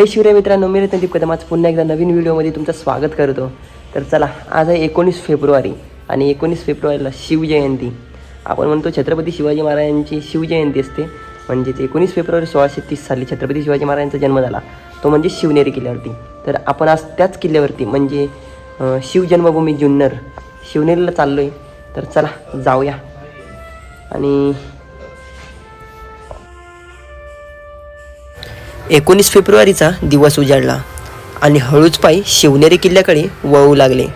जय शिवराय मित्रांनो मी रत्नदीप कदम आज पुन्हा एकदा नवीन व्हिडिओमध्ये तुमचं स्वागत करतो. तर चला आज आहे एकोणीस फेब्रुवारी आणि एकोणीस फेब्रुवारीला शिवजयंती आपण म्हणतो छत्रपती शिवाजी महाराजांची शिवजयंती असते. म्हणजेच एकोणीस फेब्रुवारी सोळाशे तीस साली छत्रपती शिवाजी महाराजांचा जन्म झाला. तो म्हणजे शिवनेरी किल्ल्यावरती. तर आपण आज त्याच किल्ल्यावरती म्हणजे शिवजन्मभूमी जुन्नर शिवनेरीला चाललो आहे तर चला जाऊया. आणि एकोणीस फेब्रुवारीचा दिवस उजाडला आणि हळूच पायी शिवनेरी किल्ल्याकडे वळू लागले.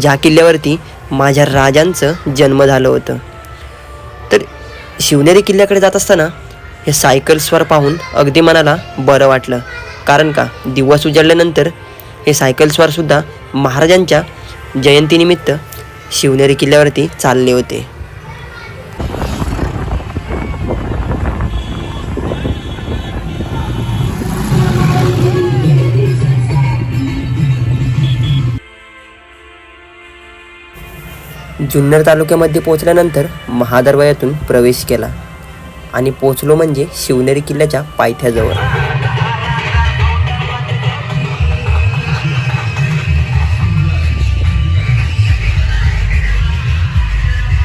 ज्या किल्ल्यावरती माझ्या राजांचं जन्म झालं होतं. तर शिवनेरी किल्ल्याकडे जात असताना हे सायकल्सवर पाहून अगदी मनाला बरं वाटलं. कारण का? दिवस उजाडल्यानंतर हे सायकलस्वारसुद्धा महाराजांच्या जयंतीनिमित्त शिवनेरी किल्ल्यावरती चालले होते. जुन्नर तालुक्यामध्ये पोचल्यानंतर महादरवायातून प्रवेश केला आणि पोचलो म्हणजे शिवनेरी किल्ल्याच्या पायथ्याजवळ.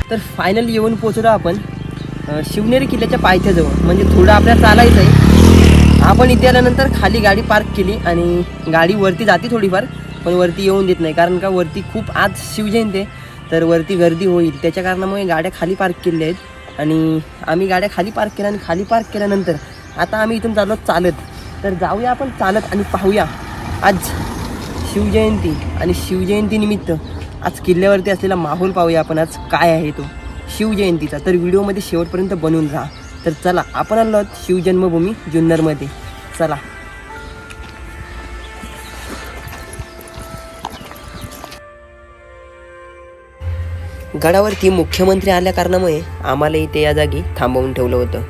तर फायनल येऊन पोचलो आपण शिवनेरी किल्ल्याच्या पायथ्याजवळ. म्हणजे थोडं आपल्याला चालायचं आहे आपण इथे आल्यानंतर खाली गाडी पार्क केली आणि गाडी वरती जाते थोडीफार पण वरती येऊन देत नाही. कारण का वरती खूप आज शिवजयंती आहे. तर वरती गर्दी होईल. त्याच्या कारणामुळे गाड्या खाली पार्क केल्या आहेत. आणि आम्ही गाड्या खाली पार्क केल्या आणि खाली पार्क केल्यानंतर आता आम्ही इथून चाललो चालत. तर जाऊया आपण चालत आणि पाहूया. आज शिवजयंती आणि शिवजयंतीनिमित्त आज किल्ल्यावरती असलेला माहोल पाहूया आपण. आज काय आहे तो? शिवजयंतीचा. तर व्हिडिओमध्ये शेवटपर्यंत बनवून राहा. तर चला आपण आलो आहोत शिवजन्मभूमी जुन्नरमध्ये. चला. गडावरती मुख्यमंत्री आल्या कारणामुळे आम्हाला इथे या जागी थांबवून ठेवलं होतं.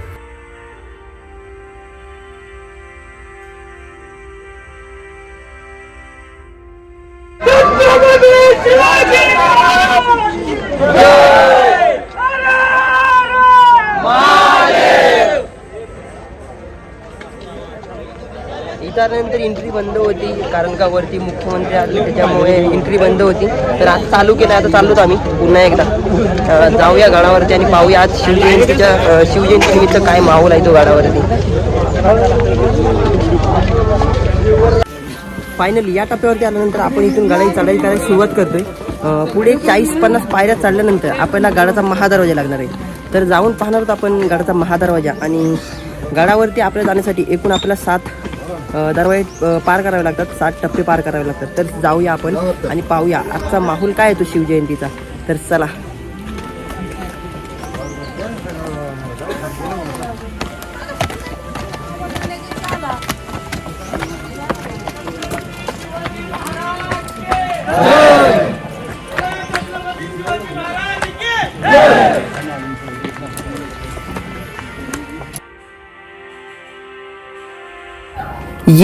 तर एंट्री बंद होती कारण का वरती मुख्यमंत्री आले त्याच्यामुळे एंट्री बंद होती. तर आज चालू केलं आता चाललोच आम्ही. पुन्हा एकदा. जाऊया गडावरती आणि पाहूया आज शिवजयंतीच्या शिवजयंतीनिमित्त काय माहोल आहे तो गडावरती. फायनली या टप्प्यावरती आल्यानंतर आपण इथून गाडी चढाई करायला सुरुवात करतोय. पुढे चाळीस पन्नास पायऱ्या चढल्यानंतर आपल्याला गाडाचा महादरवाजा लागणार आहे. तर जाऊन पाहणार आहोत आपण गाडाचा महादरवाजा आणि गडावरती आपल्या जाण्यासाठी एकूण आपल्याला सात दरवाजे पार करावे लागतात. सात टप्पे पार करावे लागतात. तर जाऊया आपण आणि पाहूया. आजचा माहोल काय आहे तो शिवजयंतीचा? तर चला.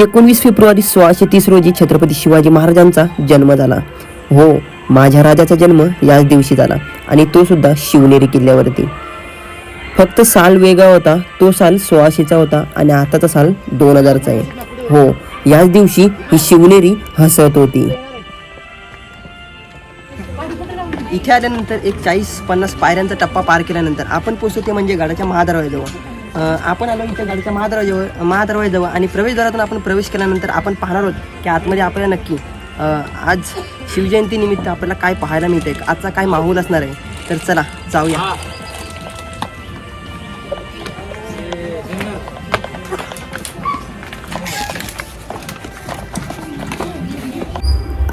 एकोणवीस फेब्रुवारी सोळाशे तीस रोजी छत्रपती शिवाजी महाराजांचा जन्म झाला. हो माझ्या राजाचा जन्म याच दिवशी झाला आणि तो सुद्धा शिवनेरी किल्ल्यावरती. फक्त साल वेगळा होता तो साल सोळाशेचा होता आणि आताचा साल दोन हजारचा आहे. हो याच दिवशी ही शिवनेरी हसत होती. इथे आल्यानंतर एक चाळीस पन्नास पायऱ्यांचा टप्पा पार केल्यानंतर आपण पोचतो ते म्हणजे गडाच्या महादरवाजाजवळ आपण आलो इथे गाडीच्या महादरवाजाजवळ महादरवाजाजवळ आणि प्रवेशद्वारातून आपण प्रवेश केल्यानंतर आपण पाहणार आहोत की आतमध्ये आपल्याला नक्की आज शिवजयंती निमित्त आपल्याला काय पाहायला मिळते आजचा काय माहोल असणार आहे. तर चला जाऊया.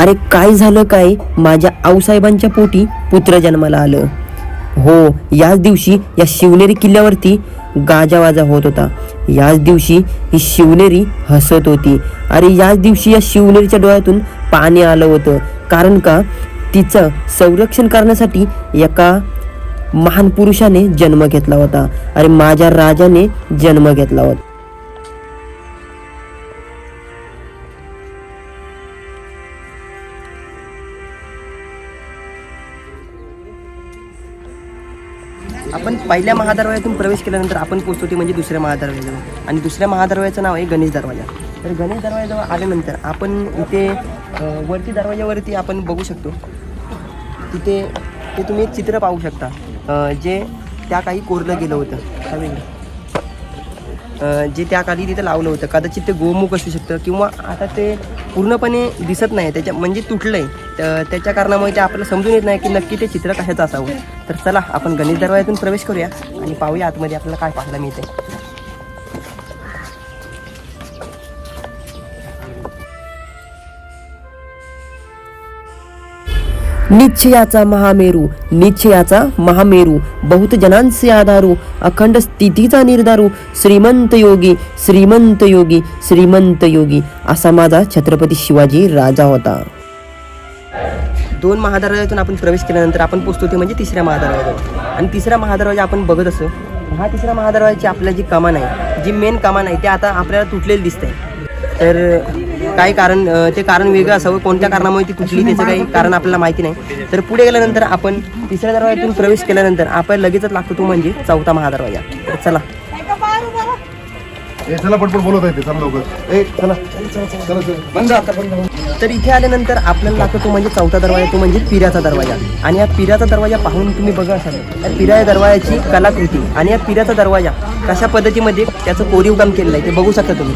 अरे काय झालं काय? माझ्या आऊसाहेबांच्या पोटी पुत्र जन्माला आलं. हो याच दिवशी या शिवनेरी किल्ल्यावरती गाजावाजा होत होता. याच दिवशी ही शिवनेरी हसत होती. अरे याच दिवशी या शिवनेरीच्या डोळ्यातून पाणी आलं होतं. कारण का? तिचं संरक्षण करण्यासाठी एका महान पुरुषाने जन्म घेतला होता. अरे माझ्या राजाने जन्म घेतला होता. पहिल्या महादरवाज्यातून प्रवेश केल्यानंतर आपण पोहोचतो ते म्हणजे दुसऱ्या महादरवाज्याजवळ. आणि दुसऱ्या महादरवाज्याचं नाव आहे गणेश दरवाजा. तर गणेश दरवाजाजवळ आल्यानंतर आपण इथे वरती दरवाजावरती आपण बघू शकतो. तिथे ते तुम्ही एक चित्र पाहू शकता. जे त्या काही कोरलं गेलं होतं. जे त्या काळी तिथं लावलं होतं. कदाचित ते गोमुख असू शकतं किंवा आता ते पूर्णपणे दिसत नाही. त्याच्या म्हणजे तुटलं आहे त्याच्या कारणामुळे ते आपल्याला समजून येत नाही की नक्की ते चित्र कशाचं असावं. तर चला आपण गणेश दरवाजातून प्रवेश करूया आणि पाहूया आतमध्ये आपल्याला काय पाहायला मिळते निश्चयाचा महामेरू निश्चयाचा महामेरू बहुत जनांचे आधारू अखंड स्थितीचा निर्धारू श्रीमंत योगी श्रीमंत योगी श्रीमंत योगी असा माझा छत्रपती शिवाजी राजा होता. दोन महादरवाज्यातून आपण प्रवेश केल्यानंतर आपण पोचतो ते म्हणजे तिसऱ्या महादरवाज्यावर आणि तिसरा महादरवाजा आपण बघत असो हा तिसरा महादरवाजाची आपल्या जी कमान आहे जी मेन कमान आहे ते आता आपल्याला तुटलेली आहे तर काय कारण ते कारण वेगळं असावं कोणत्या कारणामुळे ती तुटली त्याचं काही कारण आपल्याला माहिती नाही. तर पुढे गेल्यानंतर आपण तिसऱ्या दरवाज्यातून प्रवेश केल्यानंतर आपल्याला लगेचच लागतो तो म्हणजे चौथा महादरवाजा. तर चला. चला पटपट बोलत आहे चला लवकर. ए चला. चला चला बंद आता बंद. तर इथे आल्यानंतर आपल्याला लागतो तो म्हणजे चौथा दरवाजा तो म्हणजे पिराचा दरवाजा. आणि या पिराचा दरवाजा पाहून तुम्ही बघा असाल. या पिरा या दरवाजाची कलाकृती आणि या पिराचा दरवाजा कशा पद्धतीमध्ये त्याचं कोरीव काम केलेलं आहे ते बघू शकता तुम्ही.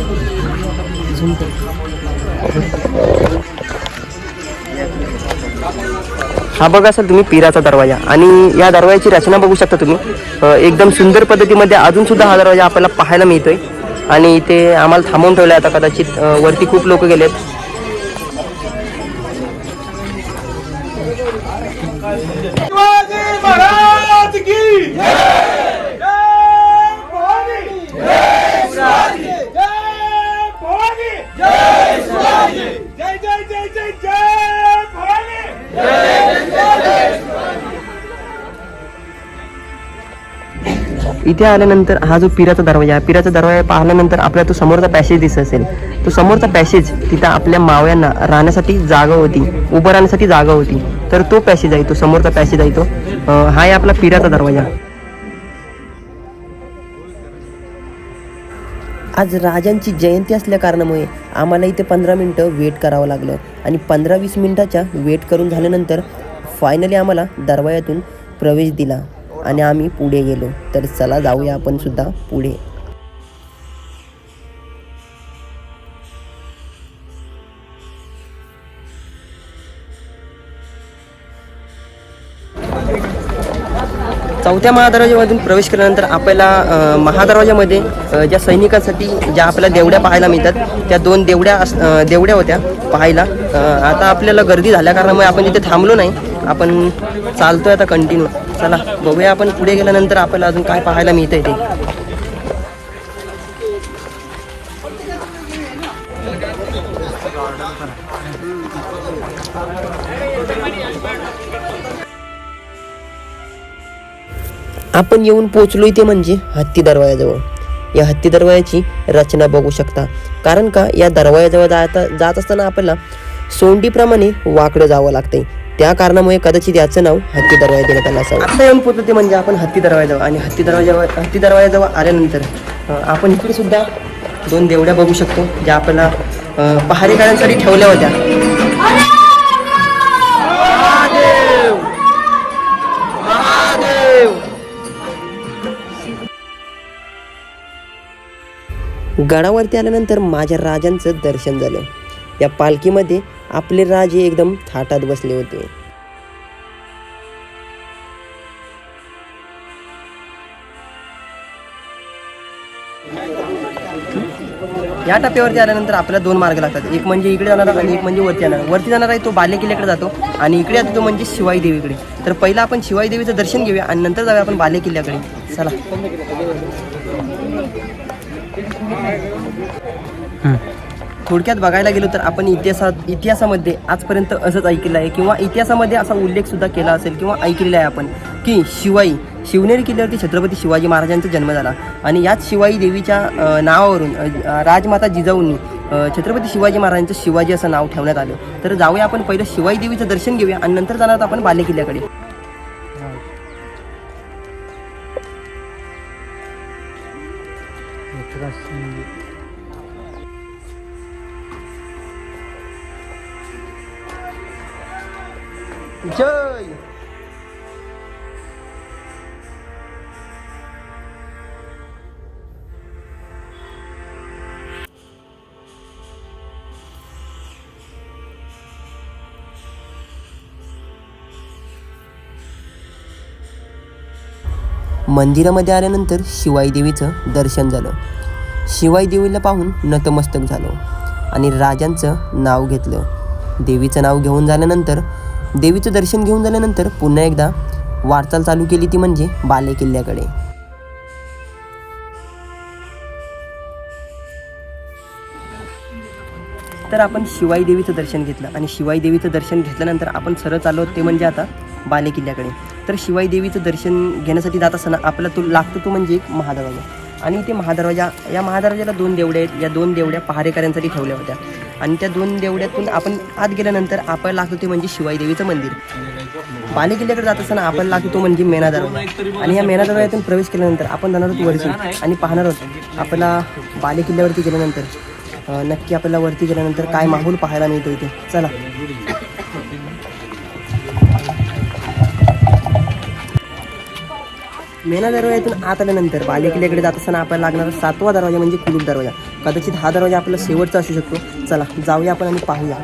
हा बघा असाल तुम्ही पिराचा दरवाजा. आणि या दरवाजाची रचना बघू शकता तुम्ही. एकदम सुंदर पद्धतीमध्ये अजून सुद्धा हा दरवाजा आपल्याला पाहायला मिळतोय. आणि इथे आम्हाला थांबवून ठेवलं आहे आता कदाचित वरती खूप लोक गेलेत. जय। इथे आल्यानंतर हा जो पिराचा दरवाजा आहे पिराचा दरवाजा पाहिल्यानंतर आपल्याला तो समोरचा पॅसेज दिसत असेल. तो समोरचा पॅसेज तिथं आपल्या मावयांना राहण्यासाठी जागा होती उभं राहण्यासाठी जागा होती. तर तो पॅसेज आहे तो समोरचा पॅसेज आहे तो. हा आहे आपला पिराचा दरवाजा. आज राजांची जयंती असल्या कारणामुळे आम्हाला इथे पंधरा मिनटं वेट करावं लागलं. आणि पंधरा वीस मिनटाच्या वेट करून झाल्यानंतर फायनली आम्हाला दरवाजातून प्रवेश दिला. आणि आम्ही पुढे गेलो. तर चला जाऊया आपण सुद्धा पुढे. चौथ्या महादरवाजामधून प्रवेश केल्यानंतर आपल्याला महादरवाजामध्ये ज्या सैनिकांसाठी ज्या आपल्या देवड्या पाहायला मिळतात त्या दोन देवड्या अस- देवड्या होत्या पाहायला. आता आपल्याला गर्दी झाल्या कारणामुळे आपण तिथे थांबलो नाही. आपण चालतोय आता कंटिन्यू चला बघूया आपण पुढे गेल्यानंतर आपल्याला अजून काय पाहायला मिळतंय ते. आपण येऊन पोचलो इथे म्हणजे हत्ती दरवाजाजवळ. या हत्ती दरवाजाची रचना बघू शकता. कारण का या दरवाजाजवळ जाता जात असताना आपल्याला सोंडीप्रमाणे वाकडं जावं लागते त्या कारणामुळे कदाचित याचं नाव हत्ती दरवाजा देण्यात आलं असावं आता येऊन पोचलो ते म्हणजे आपण हत्ती दरवाजाजवळ आणि हत्ती दरवाजावर हत्ती दरवाजाजवळ आल्यानंतर आपण इकडे सुद्धा दोन देवड्या बघू शकतो ज्या आपल्याला अं, पहारेकऱ्यांसाठी ठेवल्या होत्या. गडावरती आल्यानंतर माझ्या राजांचं दर्शन झालं. या पालखीमध्ये आपले राजे एकदम थाटात बसले होते. या टप्प्यावरती आल्यानंतर आपल्याला दोन मार्ग लागतात. एक म्हणजे इकडे जाणार आणि एक म्हणजे वरती जाणार. वरती जाणार आहे तो बालेकिल्ल्याकडे जातो आणि इकडे जातो तो म्हणजे शिवाई देवीकडे तर पहिला आपण शिवाई देवीचं दर्शन घेऊया आणि नंतर जाऊया आपण बालेकिल्ल्याकडे. चला. थोडक्यात बघायला गेलो तर आपण इतिहासात इतिहासामध्ये आजपर्यंत असंच ऐकलेलं आहे किंवा इतिहासामध्ये असा उल्लेख सुद्धा केला असेल किंवा ऐकलेला आहे आपण की शिवाई शिवनेरी किल्ल्यावरती छत्रपती शिवाजी महाराजांचा जन्म झाला. आणि याच शिवाई देवीच्या नावावरून राजमाता जिजाऊंनी छत्रपती शिवाजी महाराजांचं शिवाजी असं नाव ठेवण्यात आलं. तर जाऊया आपण पहिलं शिवाई देवीचं दर्शन घेऊया आणि नंतर जाणार आपण बाले किल्ल्याकडे मंदिरामध्ये आल्यानंतर शिवाई देवीचं दर्शन झालं. शिवाई देवीला पाहून नतमस्तक झालो आणि राजांचं नाव घेतलं. देवीचं नाव घेऊन झाल्यानंतर देवीचं दर्शन घेऊन झाल्यानंतर पुन्हा एकदा वाटचाल चालू केली ती म्हणजे बाले किल्ल्याकडे. तर आपण शिवाई देवीचं दर्शन घेतलं आणि शिवाई देवीचं दर्शन घेतल्यानंतर आपण सरळ चाललो ते म्हणजे आता बाले किल्ल्याकडे. तर शिवाई देवीचं दर्शन घेण्यासाठी जात असताना आपला तो लागतो तो म्हणजे एक महादरवाजा. आणि ते महादरवाजा या महादरवाजाला दोन देवड्या आहेत. या दोन देवड्या पहारेकऱ्यांसाठी ठेवल्या होत्या. आणि त्या दोन देवड्यातून आपण आत गेल्यानंतर आपल्याला लागतो ते म्हणजे शिवाई देवीचं मंदिर. बाले किल्ल्याकडे जात असताना आपण लागतो तो म्हणजे मेना दरवाजा. आणि या मेना दरवाजातून प्रवेश केल्यानंतर आपण जाणार आहोत वरती आणि पाहणार आहोत आपला बाले किल्ल्यावरती गेल्यानंतर. नक्की आपल्याला वरती गेल्यानंतर काय माहोल पाहायला मिळतो इथे. चला. मेना दरवाज्यातून आत आल्यानंतर बाले किल्ल्याकडे जात असताना आपल्याला लागणारा सातवा दरवाजा म्हणजे कुलूप दरवाजा. कदाचित हा दरवाजा आपला शेवटचा असू शकतो. चला जाऊया आपण आणि पाहूया.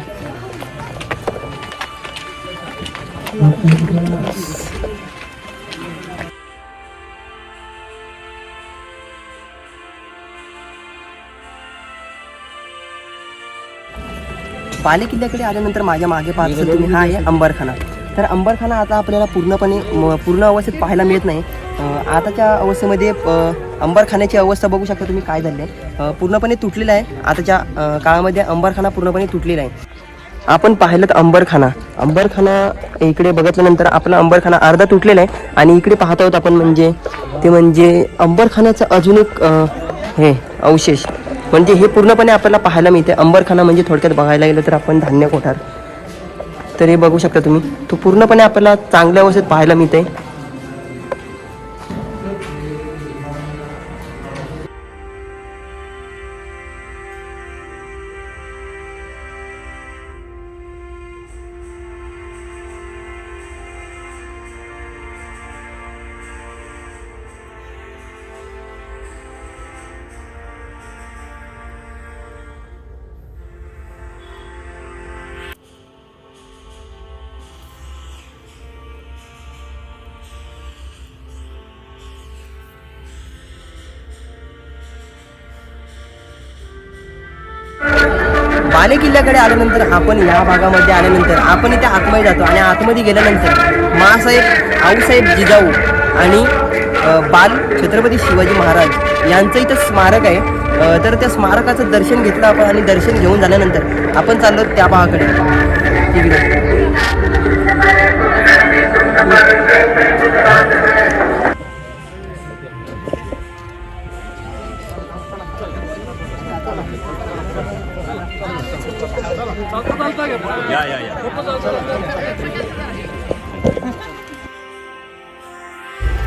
बाले किल्ल्याकडे आल्यानंतर माझ्या मागे पाहत तुम्ही हा आहे अंबरखाना. तर अंबरखाना आता आपल्याला पूर्णपणे पूर्ण अवस्थेत पाहायला मिळत नाही. आताच्या अवस्थेमध्ये अं, अंबरखान्याची अवस्था बघू शकता तुम्ही काय झाले पूर्णपणे तुटलेला आहे. आताच्या काळामध्ये अंबरखाना पूर्णपणे तुटलेला आहे. आपण पाहिलं तर अंबरखाना. अंबरखाना इकडे बघितल्यानंतर आपला अंबरखाना अर्धा तुटलेला आहे. आणि इकडे पाहत आहोत आपण म्हणजे ते म्हणजे अंबरखान्याचं अजून एक हे अवशेष. म्हणजे हे पूर्णपणे आपल्याला पाहायला मिळते. अंबरखाना म्हणजे थोडक्यात बघायला गेलं तर आपण धान्य कोठार. तर हे बघू शकता तुम्ही. तो पूर्णपणे आपल्याला चांगल्या अवस्थेत पाहायला मिळते बाले किल्ल्याकडे आल्यानंतर आपण या भागामध्ये आल्यानंतर आपण इथे आतमध्ये जातो आणि आतमध्ये गेल्यानंतर मासाहेब आऊसाहेब जिजाऊ आणि बाल छत्रपती शिवाजी महाराज यांचं इथं स्मारक आहे. तर त्या स्मारकाचं दर्शन घेतलं आपण आणि दर्शन घेऊन झाल्यानंतर आपण चाललो त्या भागाकडे. तिकडे.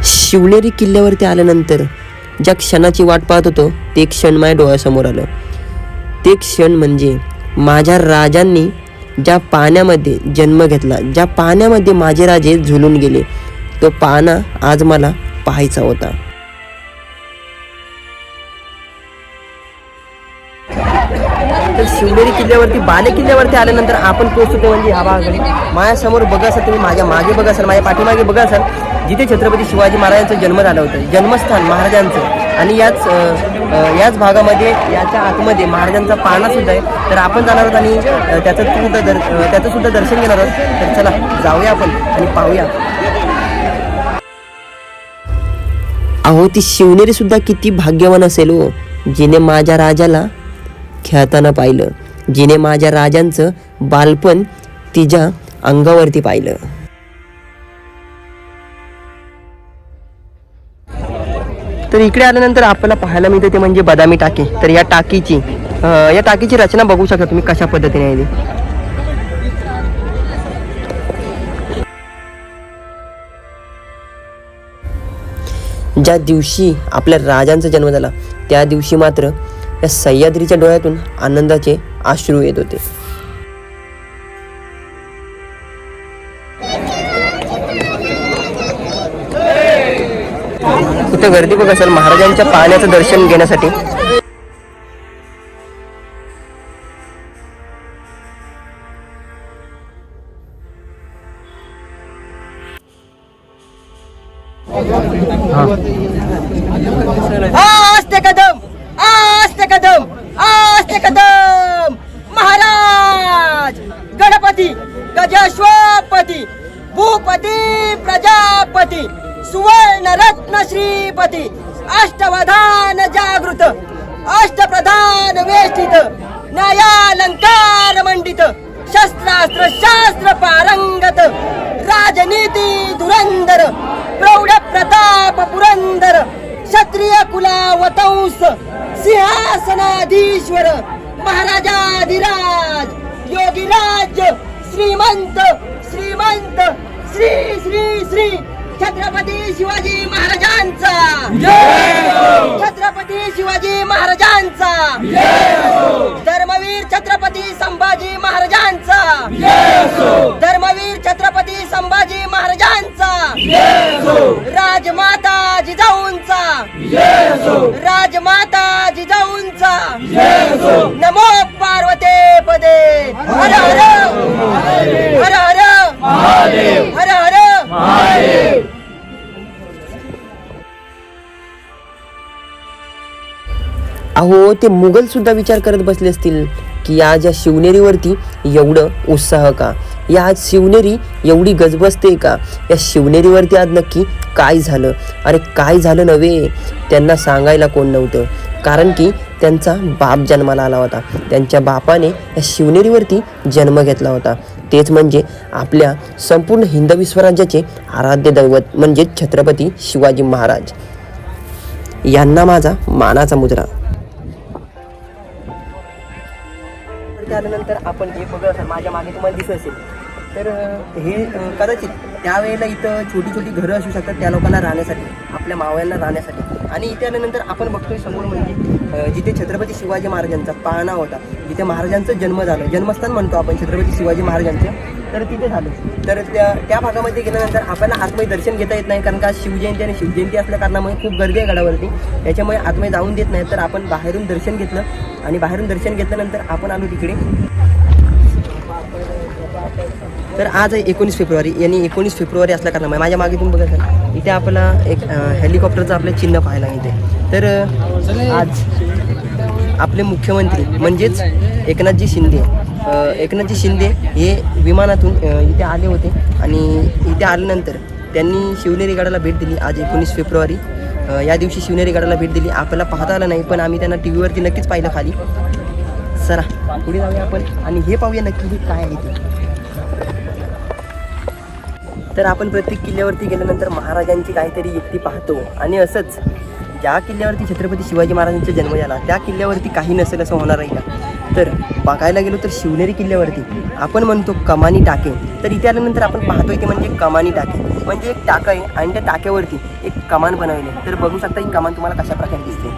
शिवनेरी किल्ल्यावरती आल्यानंतर ज्या क्षणाची वाट पाहत होतो ते क्षण माझ्या डोळ्यासमोर आलं. ते क्षण म्हणजे माझ्या राजांनी ज्या पाण्यामध्ये जन्म घेतला ज्या पाण्यामध्ये माझे राजे झुलून गेले तो पाना आज मला पाहायचा होता. तर शिवनेरी किल्ल्यावरती बाले किल्ल्यावरती आल्यानंतर आपण पोहोचतो म्हणजे ह्या भागाकडे. माझ्यासमोर बघा असाल तुम्ही माझ्या मागे बघा असाल माझ्या पाठीमागे बघा असाल जिथे छत्रपती शिवाजी महाराजांचा जन्म झाला होता जन्मस्थान महाराजांचं. आणि याच याच भागामध्ये याच्या आतमध्ये महाराजांचा पाळणासुद्धा आहे. तर आपण जाणार आहोत आणि त्याचं सुद्धा दर त्याचं सुद्धा दर्शन घेणार आहोत. तर चला जाऊया आपण आणि पाहूया. अहो ती शिवनेरी सुद्धा किती भाग्यवान असेल हो जिने माझ्या राजाला खेळताना पाहिलं. जिने माझ्या राजांचं बालपण तिच्या अंगावरती पाहिलं. तर इकडे आल्यानंतर आपल्याला पाहायला मिळते ते म्हणजे बदामी टाकी. तर या टाकीची या टाकीची रचना बघू शकता तुम्ही कशा पद्धतीने आहे ज्या दिवशी आपल्या राजांचा जन्म झाला त्या दिवशी मात्र त्या सह्याद्रीच्या डोळ्यातून आनंदाचे आश्रू येत होते. गर्दी बघ असेल महाराजांच्या पाण्याचं दर्शन घेण्यासाठी. सुवर्ण रत्न श्रीपती। अष्टवधान जागृत। अष्टप्रधान वेष्टित। न्यायालंकार मंडित। शस्त्रास्त्र शास्त्र पारंगत। राजनीती धुरंधर। प्रौढ प्रताप पुरंदर। क्षत्रिय कुलावतंस। सिंहासनाधीश्वर। महाराजाधिराज। योगीराज। श्रीमंत। श्रीमंत। श्री श्री श्री। छत्रपती शिवाजी महाराजांचा. छत्रपती शिवाजी महाराजांचा. धर्मवीर छत्रपती संभाजी महाराजांचा. धर्मवीर छत्रपती संभाजी महाराजांचा. राजमाता जिजाऊंचा. राजमाता जिजाऊंचा. नमो पार्वते पदे. हर हर अहो ते मुघल सुद्धा विचार करत बसले असतील की आज या शिवनेरीवरती एवढं उत्साह का? या आज शिवनेरी एवढी गजबजते का? या शिवनेरीवरती आज नक्की काय झालं? अरे काय झालं नव्हे? त्यांना सांगायला कोण नव्हतं. कारण की त्यांचा बाप जन्माला आला होता. त्यांच्या बापाने या शिवनेरीवरती जन्म घेतला होता. तेच म्हणजे आपल्या संपूर्ण हिंदवी स्वराज्याचे आराध्य दैवत म्हणजे छत्रपती शिवाजी महाराज. यांना माझा मानाचा मुद्रा. झाल्यानंतर आपण हे बघत असाल माझ्या मागे तुम्हाला दिसत असेल. तर हे कदाचित त्यावेळेला इथं छोटी छोटी घरं असू शकतात त्या लोकांना राहण्यासाठी आपल्या मावळ्यांना राहण्यासाठी. आणि इथे आल्यानंतर आपण बघतोय समोर म्हणजे जिथे छत्रपती शिवाजी महाराजांचा पाळणा होता जिथे महाराजांचा जन्म झाला. जन्मस्थान म्हणतो आपण छत्रपती शिवाजी महाराजांचं. तर तिथे झालं. तर त्या त्या भागामध्ये गेल्यानंतर आपल्याला आतमध्ये दर्शन घेता येत नाही कारण का शिवजयंती आणि शिवजयंती असल्या कारणामुळे खूप गर्दी आहे गडावरती. त्याच्यामुळे आतमध्ये जाऊन देत नाही तर आपण बाहेरून दर्शन घेतलं. आणि बाहेरून दर्शन घेतल्यानंतर आपण आलो तिकडे. तर आज आहे एकोणीस फेब्रुवारी. यांनी एकोणीस फेब्रुवारी असल्या कारणामुळे माझ्या मागे तुम्ही बघत इथे आपला एक हेलिकॉप्टरचं आपलं चिन्ह पाहायला मिळते तर आज आपले मुख्यमंत्री म्हणजेच एकनाथजी शिंदे. एकनाथजी शिंदे हे विमानातून इथे आले होते आणि इथे आल्यानंतर त्यांनी शिवनेरी गडाला भेट दिली. आज एकोणीस फेब्रुवारी. या दिवशी शिवनेरी गडाला भेट दिली. आपल्याला पाहता आलं नाही पण आम्ही त्यांना टी व्हीवरती नक्कीच पाहिलं खाली. सरा पुढे जाऊया आपण आणि हे पाहूया नक्की हे काय आहे ते. तर आपण प्रत्येक किल्ल्यावरती गेल्यानंतर महाराजांची काहीतरी युक्ती पाहतो. आणि असंच ज्या किल्ल्यावरती छत्रपती शिवाजी महाराजांचा जन्म झाला त्या किल्ल्यावरती काही नसेल असं होणार आहे का? तर बघायला गेलो तर शिवनेरी किल्ल्यावरती आपण म्हणतो कमानी टाके. तर इथे आल्यानंतर आपण पाहतोय ते म्हणजे कमानी टाके. म्हणजे एक टाकं आहे आणि त्या टाक्यावरती एक कमान बनवली आहे. तर बघू शकता ही कमान तुम्हाला कशा प्रकारे दिसते.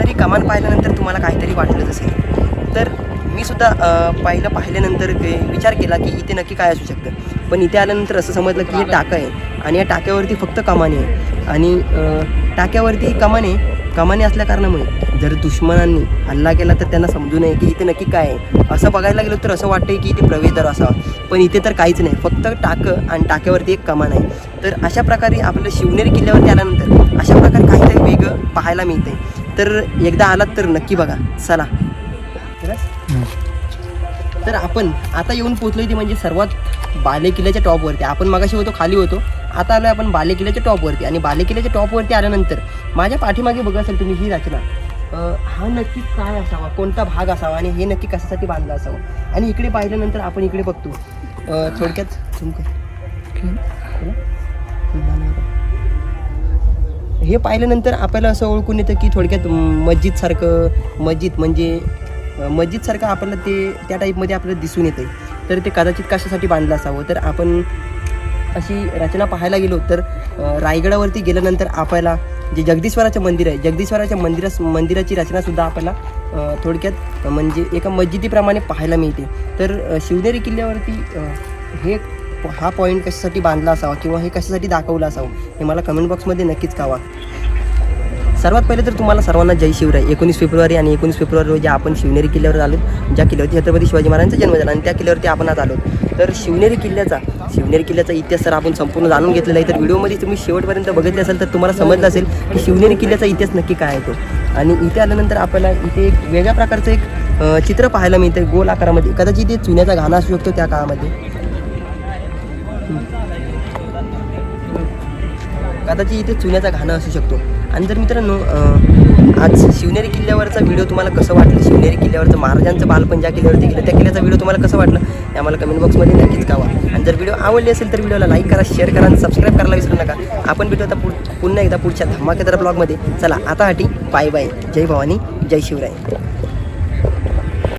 तरी कमान पाहिल्यानंतर तुम्हाला काहीतरी वाटलंच असेल. तर मी सुद्धा पाहिलं पाहिल्यानंतर विचार केला की इथे नक्की काय असू शकतं. पण इथे आल्यानंतर असं समजलं की हे टाकं आहे. आणि या टाक्यावरती फक्त कमाने आहे. आणि टाक्यावरती कमाने कमाने असल्या कारणामुळे जर दुश्मनांनी हल्ला केला तर त्यांना समजू नये की इथे नक्की काय आहे. असं बघायला गेलो तर असं वाटतंय की इथे प्रवेशद्वार असावा. पण इथे तर काहीच नाही. फक्त टाकं आणि टाक्यावरती एक कमान आहे. तर अशा प्रकारे आपलं शिवनेरी किल्ल्यावरती आल्यानंतर अशा प्रकारे काहीतरी वेगळं पाहायला मिळते तर एकदा आलात तर नक्की बघा. चला. तर आपण आता येऊन पोहोचलो ती म्हणजे सर्वात बाले किल्ल्याच्या टॉपवरती आपण मगाशी होतो खाली होतो. आता आलो आपण बाले किल्ल्याच्या टॉपवरती आणि बाले किल्ल्याच्या टॉपवरती आल्यानंतर माझ्या पाठीमागे बघा असेल तुम्ही ही रचना. हा नक्की काय असावा? कोणता भाग असावा? आणि हे नक्की कशासाठी बांधला असावं? आणि इकडे पाहिल्यानंतर आपण इकडे बघतो. थोडक्यात झुमकं. हे पाहिल्यानंतर आपल्याला असं ओळखून येतं की थोडक्यात मस्जिदसारखं मस्जिद म्हणजे मस्जिदसारखं आपल्याला ते त्या टाईपमध्ये आपल्याला दिसून येतं तर ते कदाचित कशासाठी बांधलं असावं? तर आपण अशी रचना पाहायला गेलो तर रायगडावरती गेल्यानंतर आपल्याला जे जगदीश्वराचं मंदिर आहे जगदीश्वराच्या मंदिरा मंदिराची रचनासुद्धा आपल्याला थोडक्यात म्हणजे एका मस्जिदीप्रमाणे पाहायला मिळते. तर शिवनेरी किल्ल्यावरती हे हा पॉईंट कशासाठी बांधला असावा किंवा हे कशासाठी दाखवलं असावं हे मला कमेंट बॉक्समध्ये नक्कीच कळवा. सर्वात पहिले तर तुम्हाला सर्वांना जय शिवराय. एकोणीस फेब्रुवारी आणि एकोणीस फेब्रुवारी रोजी आपण शिवनेरी किल्ल्यावर आलो ज्या किल्ल्यावरती छत्रपती शिवाजी महाराजांचा जन्म झाला आणि त्या किल्ल्यावरती आपण आज आलो. तर शिवनेरी किल्ल्याचा शिवनेरी किल्ल्याचा इतिहास तर आपण संपूर्ण जाणून घेतलेला आहे. तर व्हिडिओमध्ये तुम्ही शेवटपर्यंत बघितले असेल तर तुम्हाला समजलं असेल की शिवनेरी किल्ल्याचा इतिहास नक्की काय आहे तो. आणि इथे आल्यानंतर आपल्याला इथे एक वेगळ्या प्रकारचं एक चित्र पाहायला मिळतं गोल आकारामध्ये. कदाचित इथे चुन्याचा घाणा असू शकतो त्या काळामध्ये. कदाचित इथे चुन्याचा घाणं असू शकतो. आणि जर मित्रांनो आज शिवनेरी किल्ल्यावरचा व्हिडिओ तुम्हाला कसं वाटलं? शिवनेरी किल्ल्यावरचं महाराजांचं बालपण ज्या किल्ल्यावरती गेलं त्या किल्ल्याचा व्हिडिओ तुम्हाला कसं वाटलं? हे आम्हाला कमेंट बॉक्समध्ये नक्कीच कावा आणि जर व्हिडिओ आवडली असेल तर व्हिडिओला लाईक करा शेअर करा आणि सबस्क्राईब करायला विसरू नका. आपण भेटू आता पुढ पुन्हा एकदा पुढच्या धमाकेदार ब्लॉगमध्ये चला आता हाटी. बाय बाय जय भवानी जय शिवराय.